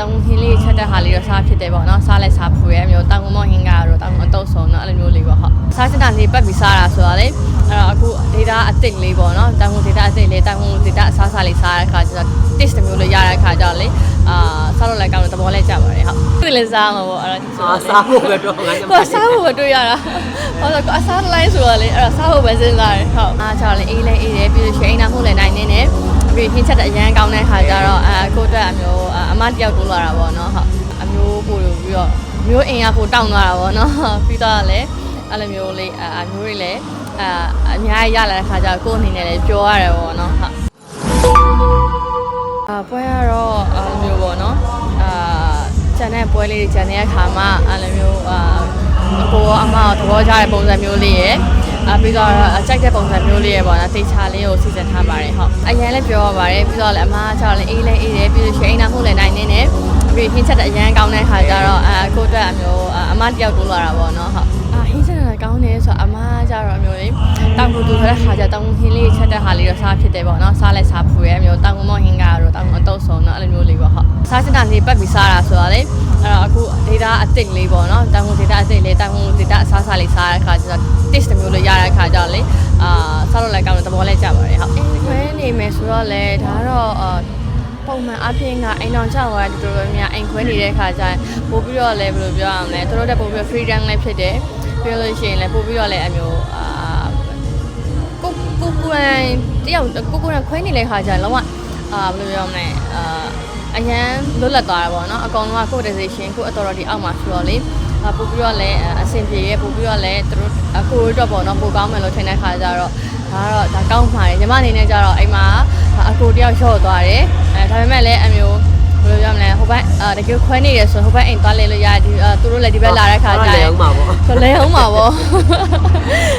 တောင်ဟင်းလေးချက်တဲ့ဟာလေးတော့စားဖြစ်တယ်ပေါ့နော်စားလဲစားဖူရဲမျိုးတောင်မဟင်းကတော့တောင်အတုပ်ဆုံးတော့အဲ့လိုမျိုးလေးပေါ့ဟုတ်စားစတာလေးပတ်ပြီးစားတာဆိုတော့လေအဲ့တော့အခု data အစ်စ်လေးပေါ့နော်တောင် data အစ်စ်လေးတောင် data အစားစားလေးစားတဲ့အခါကျတော့ taste တစ်မျိုးလေးရတဲ့အခါကျတော့လေအာစားလို့လည်းကောင်းတယ်သဘောလည်းကျပါတယ်ဟုတ်သူလည်းစားမှာပေါ့အဲ့တော့ဒီဆိုအာတော့လေစားဖို့ပဲတော့ငါညမကိုယ်စားဖို့ပဲတွေ့ရတာဟောဆိုကိုယ်အစားလိုင်းဆိုတော့လေအဲ့တော့စားဖို့ပဲစဉ်းစားတယ်ဟုတ်အားကြောင့်လေအေးလဲအေးတယ်ပြီးလို့ရှိရင်အိမ်နာမှုလည်းနိုင်နေတယ် ပြီးဟင်းချက်တဲ့အရန်ကောင်းတဲ့ခါကျတော့အဲကိုယ့်အတွက်အမျိုးအမတယောက်တိုးလာတာပေါ့နော်ဟုတ်အမျိုးပို့လို့ပြီးတော့မျိုးအိမ်ကပိုတောင်းသွားတာပေါ့နော်ပြီးတော့လည်းအဲ့လိုမျိုးလေးအမျိုးတွေလည်းအအများကြီးရလာတဲ့ခါကျတော့ကိုယ့်အနေနဲ့လည်းပျော်ရတယ်ပေါ့နော်ဟုတ်အာပွဲရတော့အဲ့လိုမျိုးပေါ့နော်အာကျန်တဲ့ပွဲလေးတွေကျန်တဲ့အခါမှာအဲ့လိုမျိုးအာအကိုရောအမရောသဘောကျတဲ့ပုံစံမျိုးလေးရယ် အပြီးတော့အကြိုက်တဲ့ပုံစံမျိုးလေးရယ်ပေါ့နော်တေချာလေးကိုစီစဉ်ထားပါတယ်ဟုတ်အရင်လည်းပြောရပါတယ်ပြီးတော့လည်းအမကကျတော့လည်းအေးလည်းအေးတယ်ပြီးလို့ရှိရင်အိမ်နာမှုလည်းနိုင်နေတယ်ပြီးဟင်းချက်တဲ့အရန်ကောင်းတဲ့ခါကျတော့အကိုအတွက်အမျိုးအမတယောက်တိုးလာတာပေါ့နော်ဟုတ်အာဟင်းချက်တာကောင်းတယ်ဆိုတော့အမကကျတော့အမျိုးလေးတောင်ကူတူဆိုတဲ့ခါကျတောင်ဟင်းလေးချက်တဲ့ဟာလေးတော့စားဖြစ်တယ်ပေါ့နော်စားလဲစားဖူရဲအမျိုးတောင်မဟင်းကတော့တောင်အတုပ်ဆုံးတော့အဲ့လိုမျိုးလေးပေါ့ဟုတ် စားစတာလေးပတ်ပြီးစားတာဆိုတော့လေအဲ့တော့အခု data အစ်စ်လေးပေါ့နော်တောင် data အစ်စ်လေးတောင် data အစားစားလေးစားတဲ့ခါကျတော့ taste တစ်မျိုးလေးရတဲ့ခါကျတော့လေအာစားလို့လည်းကောင်းတယ်သဘောလည်းကျပါတယ်ဟုတ်အိမ်ခွဲနေမယ်ဆိုတော့လေဒါတော့အာပုံမှန်အပြင်ကအိမ်တော်ချောင်းကတော်တော်များအိမ်ခွဲနေတဲ့ခါကျရင်ပို့ပြီးတော့လည်းဘယ်လိုပြောရမလဲသူတို့တက်ပို့ပြီး freedom လည်းဖြစ်တယ်ပြောလို့ရှိရင်လည်းပို့ပြီးတော့လည်းအမျိုးအာကိုကိုကိုယ်တယောက်ကိုကိုယ်ခွဲနေတဲ့ခါကျရင်လုံးဝအာဘယ်လိုပြောမလဲအာ အရန်လွတ်လပ်သွားတာပေါ့နော်အကောင်လုံးကကိုယ့် decision ကိုယ့် authority အောက်မှာဆိုတော့လေအာပို့ပြီးတော့လည်းအဆင်ပြေရဲ့ပို့ပြီးတော့လည်းသူတို့အခုတော့ပေါ့နော်ပိုကောင်းမယ်လို့ထင်တဲ့ခါကျတော့ဒါကတော့ဒါကောင်းပါတယ်ညီမအနေနဲ့ကျတော့အိမ်မှာအကိုတယောက်လျှော့သွားတယ်အဲဒါပေမဲ့လည်းအမျိုးဘယ်လိုပြောမလဲဟိုဘက်အာတကယ်ခွဲနေတယ်ဆိုဟိုဘက်အိမ်သွားလဲလို့ရတယ်ဒီသူတို့လည်းဒီဘက်လာတဲ့ခါကျရင်လဲအောင်ပါပေါ့ဆိုလဲအောင်ပါဗော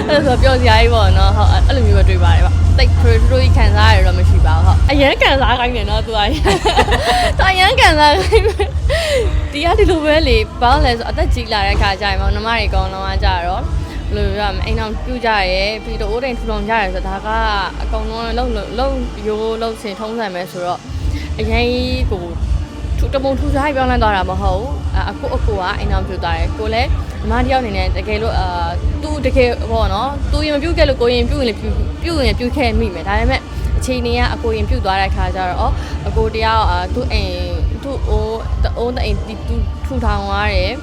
အဲ့ဒါဆိုပြောစရာကြီးပေါ့နော်ဟုတ်အဲ့လိုမျိုးပဲတွေ့ပါတယ်ဗျ တိတ်ခရထရိုကြီးခံစားရတော့မရှိပါဘူးဟုတ်အရန်ခံစားခိုင်းတယ်နော်သူကသူအရန်ခံစားခိုင်းဒီကဒီလိုပဲလေဘာလို့လဲဆိုအသက်ကြီးလာတဲ့ခါကျရင်ပေါ့နမတွေကောင်းတော့ကကြတော့ဘယ်လိုပြောရမလဲအိမ်အောင်ပြုတ်ကြရဲပြီးတော့အိုးတိမ်ထူထောင်ကြရဲဆိုတော့ဒါကအကောင်လုံးလုံးလုံးရိုးလုံးစင်ထုံးစံပဲဆိုတော့အရင်ကို ထူတပုံထူစားပြောင်းလဲသွားတာမဟုတ်ဘူးအခုအကူကအိမ်အောင်ပြုတ်သွားတယ်ကိုလည်းညီမတယောက်အနေနဲ့တကယ်လို့အာသူတကယ်ပေါ့နော်သူရင်မပြုတ်ခဲ့လို့ကိုရင်ပြုတ်ရင်လည်းပြုတ်ပြုတ်ရင်ပြုတ်ခဲ့မိမယ်ဒါပေမဲ့အချိန်နေကအကိုရင်ပြုတ်သွားတဲ့ခါကျတော့အကိုတယောက်အာသူ့အိမ်သူ့အိုးတအိုးတအိမ်သူထူထောင်သွားတယ်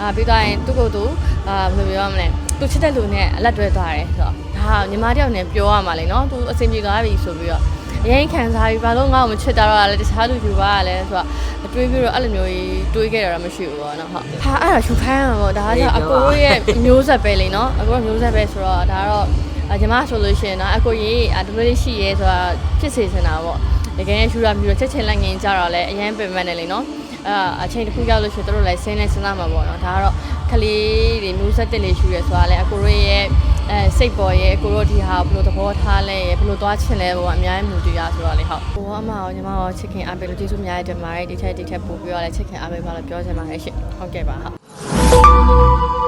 အာပြီးသွားရင်သူ့ကိုယ်သူအာဘယ်လိုပြောမလဲသူချစ်တဲ့လူနဲ့အလက်တွဲသွားတယ်ဆိုတော့ဒါညီမတယောက်နဲ့ပြောရမှာလေနော်သူအဆင်ပြေသွားပြီဆိုပြီးတော့အ ရင်ခံစားပြီးဘာလို့ငါ့ကိုမချစ်တာတော့လဲတခြားလူယူပါရလဲဆိုတော့တွေးပြီးတော့အဲ့လိုမျိုးကြီးတွေးခဲ့တာမရှိဘူးပေါ့နော်ဟုတ်ဟာအဲ့ဒါရှူခိုင်းရမှာပေါ့ဒါကကျအကိုတို့ရဲ့မျိုးဆက်ပဲလေနော်အကိုတို့မျိုးဆက်ပဲဆိုတော့ဒါကတော့အညီမဆိုလို့ရှိရင်တော့အကိုကြီးအဒလိုလေးရှိရဲဆိုတာဖြစ်စေချင်တာပေါ့တကယ်ရှူတာပြီးတော့ချက်ချင်းလက်ငင်းကြတော့လဲအရင်ပင်မနဲ့လေနော်အဲအချိန်တစ်ခုရောက်လို့ရှိရင်တို့လည်းဆင်းနေစဉ်းစားမှာပေါ့နော်ဒါကတော့ကလေးတွေမျိုးဆက်တက်လေးရှူရဲဆိုတာလဲအကိုတို့ရဲ့အဲ စိတ်ပေါ်ရဲ့အကိုတို့ဒီဟာဘယ်လိုသဘောထားလဲဘယ်လိုသွားချင်လဲပေါ့အများကြီးမူတည်ရဆိုတော့လေဟုတ်ဟိုအမရောညီမရောချစ်ခင်အားပေးလို့ကျေးဇူးအများကြီးတင်ပါတယ်ဒီထက်ဒီထက်ပို့ပြီးတော့လည်းချစ်ခင်အားပေးပါလို့ပြောချင်ပါတယ်ရှင့်ဟုတ်ကဲ့ပါဟုတ်